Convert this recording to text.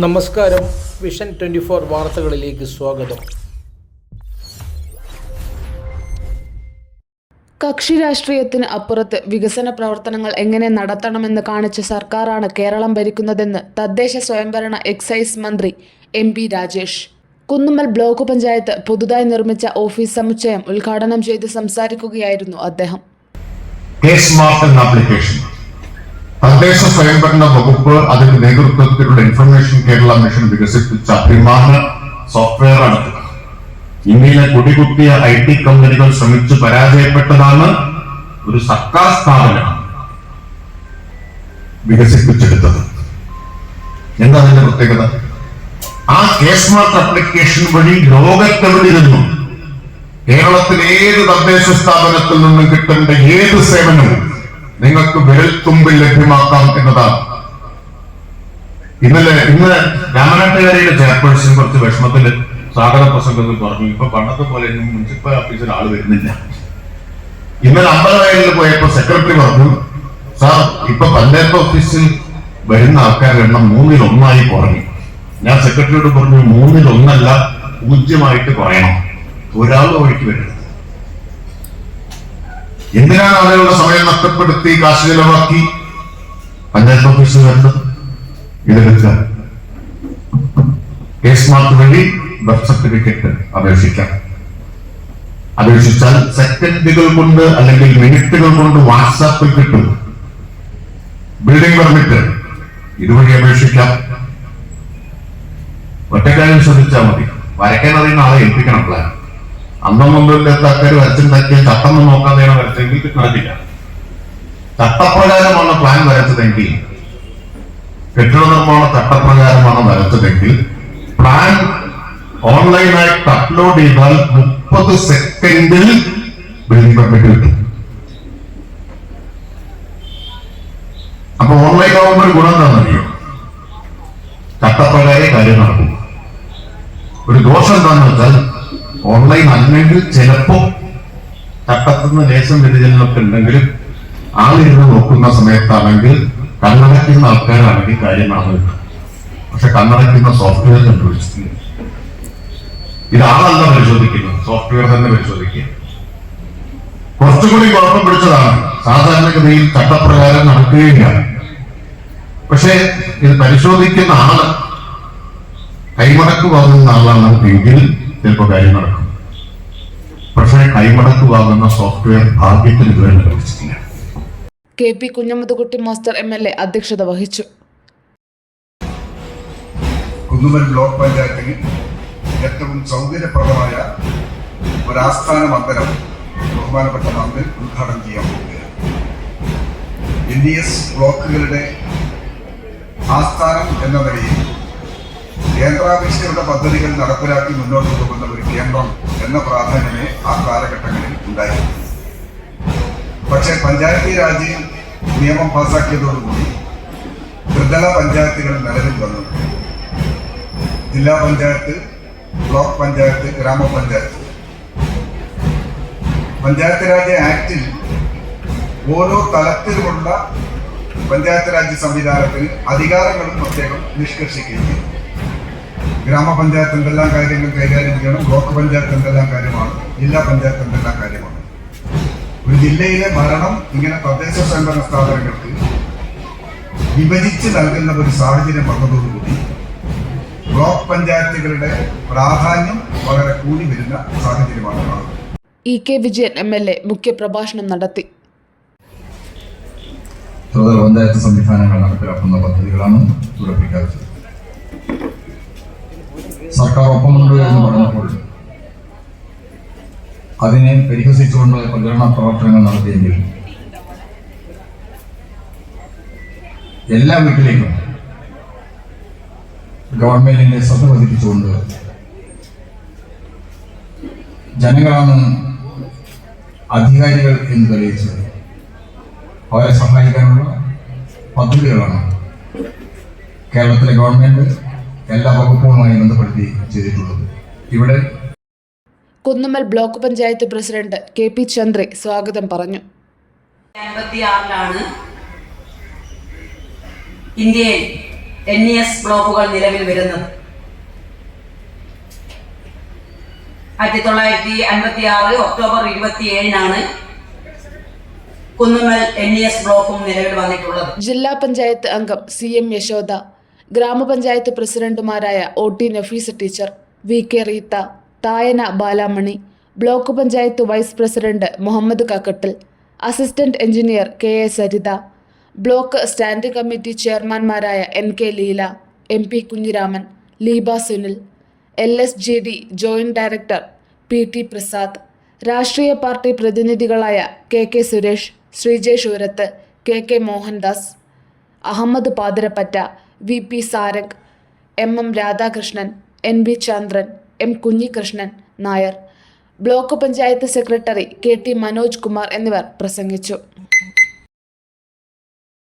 നമസ്കാരം. Vision twenty four വാർത്തകളിലേക്ക് സ്വാഗതം. കക്ഷി രാഷ്ട്രീയത്തിന് അപ്പുറത്ത് വികസന പ്രവർത്തനങ്ങൾ എങ്ങനെ നടത്തണമെന്ന് കാണിച്ച സർക്കാരാണ് കേരളം ഭരിക്കുന്നതെന്ന് തദ്ദേശ സ്വയംഭരണ എക്സൈസ് മന്ത്രി M P Rajesh. Kunnummal block panchayat പുതുതായി നിർമ്മിച്ച ഓഫീസ് സമുച്ചയം ഉദ്ഘാടനം ചെയ്ത് സംസാരിക്കുകയായിരുന്നു അദ്ദേഹം കെ സ്മാർട്ട് എന്ന ആപ്ലിക്കേഷൻ തദ്ദേശ സ്വയംഭരണ വകുപ്പ് അതിന്റെ നേതൃത്വത്തിലുള്ള ഇൻഫർമേഷൻ കേരള മിഷൻ വികസിപ്പിച്ച അഭിമാന സോഫ്റ്റ്വെയർ ആണ്. ഇന്ത്യയിലെ കുടികുത്തിയ ഐ ടി കമ്പനികൾ ശ്രമിച്ചു പരാജയപ്പെട്ടതാണ് ഒരു സർക്കാർ സ്ഥാപനം വികസിപ്പിച്ചെടുത്തത്. എന്താ അതിന്റെ പ്രത്യേകത? ആ കേസ് മാർക്ക് അപ്ലിക്കേഷൻ വഴി ലോകത്തെവിടെയിരുന്നും കേരളത്തിൽ ഏത് തദ്ദേശ സ്ഥാപനത്തിൽ നിന്നും കിട്ടേണ്ട ഏത് സേവനവും നിങ്ങൾക്ക് വിരൽത്തുമ്പിൽ ലഭ്യമാക്കാം എന്നതാണ്. ഇന്നലെ ഇന്ന് രാമനാട്ടുകാരിയുടെ ചെയർപേഴ്സൺ കുറച്ച് വിഷമത്തിൽ സ്വാഗത പ്രസംഗത്തിൽ പറഞ്ഞു. ഇപ്പൊ പണ്ടത്തെ പോലെ മുനിസിപ്പൽ ഓഫീസിൽ ആൾ വരുന്നില്ല. ഇന്നലെ അമ്പലവയലിൽ പോയപ്പോ സെക്രട്ടറി പറഞ്ഞു സാർ ഇപ്പൊ പഞ്ചായത്ത് ഓഫീസിൽ വരുന്ന ആൾക്കാരുടെ എണ്ണം മൂന്നിൽ ഒന്നായി കുറഞ്ഞു. ഞാൻ സെക്രട്ടറിയോട് പറഞ്ഞു മൂന്നിൽ ഒന്നല്ല പൂജ്യമായിട്ട് കുറയണം. ഒരാൾ വഴിക്ക് വരരുത്. എന്തിനാണ് അവരുടെ സമയം നഷ്ടപ്പെടുത്തി കാശ് ചെലവാക്കി? പഞ്ചായത്ത് ഓഫീസ് വരുന്നത് ഇതെടുക്കുക. കേസ് മാർക്ക് വഴി ബർത്ത് സർട്ടിഫിക്കറ്റ് അപേക്ഷിക്കാം. അപേക്ഷിച്ചാൽ സെക്കൻഡുകൾ കൊണ്ട് അല്ലെങ്കിൽ മിനിറ്റുകൾ കൊണ്ട് വാട്സാപ്പിൽ കിട്ടും. ബിൽഡിംഗ് പെർമിറ്റ് ഇതുവഴി അപേക്ഷിക്കാം. ഒറ്റക്കാര്യം ശ്രദ്ധിച്ചാൽ മതി. വരയ്ക്കാൻ അറിയുന്ന ആളെ ഏൽപ്പിക്കണം പ്ലാൻ അന്തം കൊണ്ടില്ലാത്ത ആൾക്കാർ വരച്ചിട്ടുണ്ടാക്കിയ ചട്ടം നോക്കാതെയാണ് വരച്ചെങ്കിൽ നടക്കില്ല. ചട്ടപ്രകാരമാണ് പ്ലാൻ വരച്ചതെങ്കിൽ കെട്ടിട നിർമ്മാണ ചട്ടപ്രകാരമാണ് വരച്ചതെങ്കിൽ പ്ലാൻ ഓൺലൈനായിട്ട് അപ്ലോഡ് ചെയ്താൽ മുപ്പത് സെക്കൻഡിൽ ബിൽഡിംഗ് പെർമിറ്റ് കിട്ടും. അപ്പൊ ഓൺലൈൻ ആവുമ്പോൾ ഒരു ഗുണം എന്താണെന്നറിയോ ചട്ടപ്രകാരം കാര്യം നടക്കും. ഒരു ദോഷം എന്താണെന്ന് വെച്ചാൽ ഓൺലൈൻ അല്ലെങ്കിൽ ചിലപ്പോ ചട്ടത്തിന് ലേശം വ്യതിചലനമൊക്കെ ഉണ്ടെങ്കിലും ആളിരുന്ന് നോക്കുന്ന സമയത്താണെങ്കിൽ കണ്ണടയ്ക്കുന്ന ആൾക്കാരാണെങ്കിൽ കാര്യം നടന്നു പക്ഷെ കണ്ണടയ്ക്കുന്ന സോഫ്റ്റ്വെയർ കണ്ടുപിടിച്ചിട്ടില്ല. ഇത് ആളല്ല പരിശോധിക്കുന്നത് സോഫ്റ്റ്വെയർ തന്നെ പരിശോധിക്കുക. കുറച്ചുകൂടി കുഴപ്പം പിടിച്ചതാണ്. സാധാരണഗതിയിൽ ചട്ടപ്രകാരം നടക്കുകയില്ല പക്ഷേ ഇത് പരിശോധിക്കുന്ന ആൾ കൈമടക്ക് വാങ്ങുന്ന ആളാണ് എങ്കിൽ ചിലപ്പോൾ കാര്യം നടക്കും. പക്ഷേ കൈമടക്കുവാകുന്ന വാങ്ങുന്ന സോഫ്റ്റ്വെയർ ഭാഗ്യത്തിന് ഇതുവരെ ലഭിച്ചിട്ടില്ല. K P Kunhammadkutty master M L A അധ്യക്ഷത വഹിച്ചു. കുന്നുമൽ ബ്ലോക്ക് പഞ്ചായത്തിന് ഏറ്റവും സൗകര്യപ്രദമായ ഒരു ആസ്ഥാന മന്ദിരം ബഹുമാനപ്പെട്ട മന്ത്രി ഉദ്ഘാടനം ചെയ്യാൻ പോവുകയാണ് എൻ ഡി എസ് ബ്ലോക്കുകളുടെ ആസ്ഥാനം എന്ന നിലയിൽ കേന്ദ്രാവിഷ്കൃത പദ്ധതികൾ നടപ്പിലാക്കി മുന്നോട്ട് പോകുന്ന ഒരു കേന്ദ്രം എന്ന പ്രാധാന്യമേ ആ കാലഘട്ടങ്ങളിൽ ഉണ്ടായിരുന്നു. പക്ഷേ പഞ്ചായത്തി രാജ് നിയമം പാസാക്കിയതോടുകൂടി ത്രിതല പഞ്ചായത്തുകൾ നിലവിൽ വന്നു. ജില്ലാ പഞ്ചായത്ത് ബ്ലോക്ക് പഞ്ചായത്ത് ഗ്രാമപഞ്ചായത്ത്. പഞ്ചായത്ത് രാജ് ആക്ടിൽ ഓരോ തലത്തിലുമുള്ള പഞ്ചായത്ത് രാജ് സംവിധാനത്തിന് അധികാരങ്ങളും പ്രത്യേകം നിഷ്കർഷിക്കുകയും ഗ്രാമപഞ്ചായത്ത് എന്തെല്ലാം കാര്യങ്ങൾ കൈകാര്യം ചെയ്യണം. ബ്ലോക്ക് പഞ്ചായത്ത് എന്തെല്ലാം കാര്യമാണ്. ജില്ലാ പഞ്ചായത്ത് എന്തെല്ലാം കാര്യമാണ്. ഒരു ജില്ലയിലെ ഭരണം ഇങ്ങനെ തദ്ദേശ സ്വയംഭരണ സ്ഥാപനങ്ങൾക്ക് വിഭജിച്ച് നൽകുന്ന ഒരു സാഹചര്യം വന്നതോടുകൂടി ബ്ലോക്ക് പഞ്ചായത്തുകളുടെ പ്രാധാന്യം വളരെ കൂടി വരുന്ന സാഹചര്യമാണ് E K Vijayan M L A മുഖ്യപ്രഭാഷണം നടത്തി. ത്രിതല പഞ്ചായത്ത് സംവിധാനങ്ങൾ നടപ്പിലാക്കുന്ന പദ്ധതികളാണ് ഇവിടെ പ്രഖ്യാപിച്ചത് സർക്കാർ ഒപ്പമുണ്ട് എന്ന് പറഞ്ഞപ്പോൾ അതിനെ പരിഹസിച്ചുകൊണ്ട് പ്രചരണ പ്രവർത്തനങ്ങൾ നടത്തിയെങ്കിൽ എല്ലാ വീട്ടിലേക്കും ഗവൺമെന്റിന്റെ ശ്രദ്ധ പതിപ്പിച്ചുകൊണ്ട് ജനങ്ങളാണ് അധികാരികൾ എന്ന് തെളിയിച്ചത്. അവരെ സഹായിക്കാനുള്ള പദ്ധതികളാണ് കേരളത്തിലെ ഗവൺമെന്റ് എല്ലാ വകുപ്പുകളുമായി ബന്ധപ്പെടുത്തി ചെയ്തിട്ടുള്ളത്. ഇവിടെ Kunnummal block panchayat president K P Chandre സ്വാഗതം പറഞ്ഞു. ഇന്ത്യയിൽ എൻ ഇ എസ് ബ്ലോക്കുകൾ നിലവിൽ വരുന്നത്. ആയിരത്തി തൊള്ളായിരത്തി അൻപത്തി ആറ് ഒക്ടോബർ ഇരുപത്തി ഏഴിനാണ് കുന്നുമ്മൽ എൻ ഇ എസ് ബ്ലോക്കും നിലവിൽ വന്നിട്ടുള്ളത്. ജില്ലാ പഞ്ചായത്ത് അംഗം സി എം യശോദ ഗ്രാമപഞ്ചായത്ത് പ്രസിഡന്റുമാരായ O T Nafeesa teacher V K Reetha Thayana Balamani block panchayat vice president Muhammad Kakkattil assistant engineer K A Saritha block standing committee ചെയർമാൻമാരായ N K Leela M P Kunhiraman Leeba Sunil L S G D joint director P T Prasad രാഷ്ട്രീയ party പ്രതിനിധികളായ K K Suresh Sreejesh Oorath K K Mohandas Ahammad Pathirappatta V P Sarang M M Radhakrishnan N V Chandran M Kunhikrishnan Nair block panchayat secretary K T Manoj Kumar എന്നിവർ പ്രസംഗിച്ചു.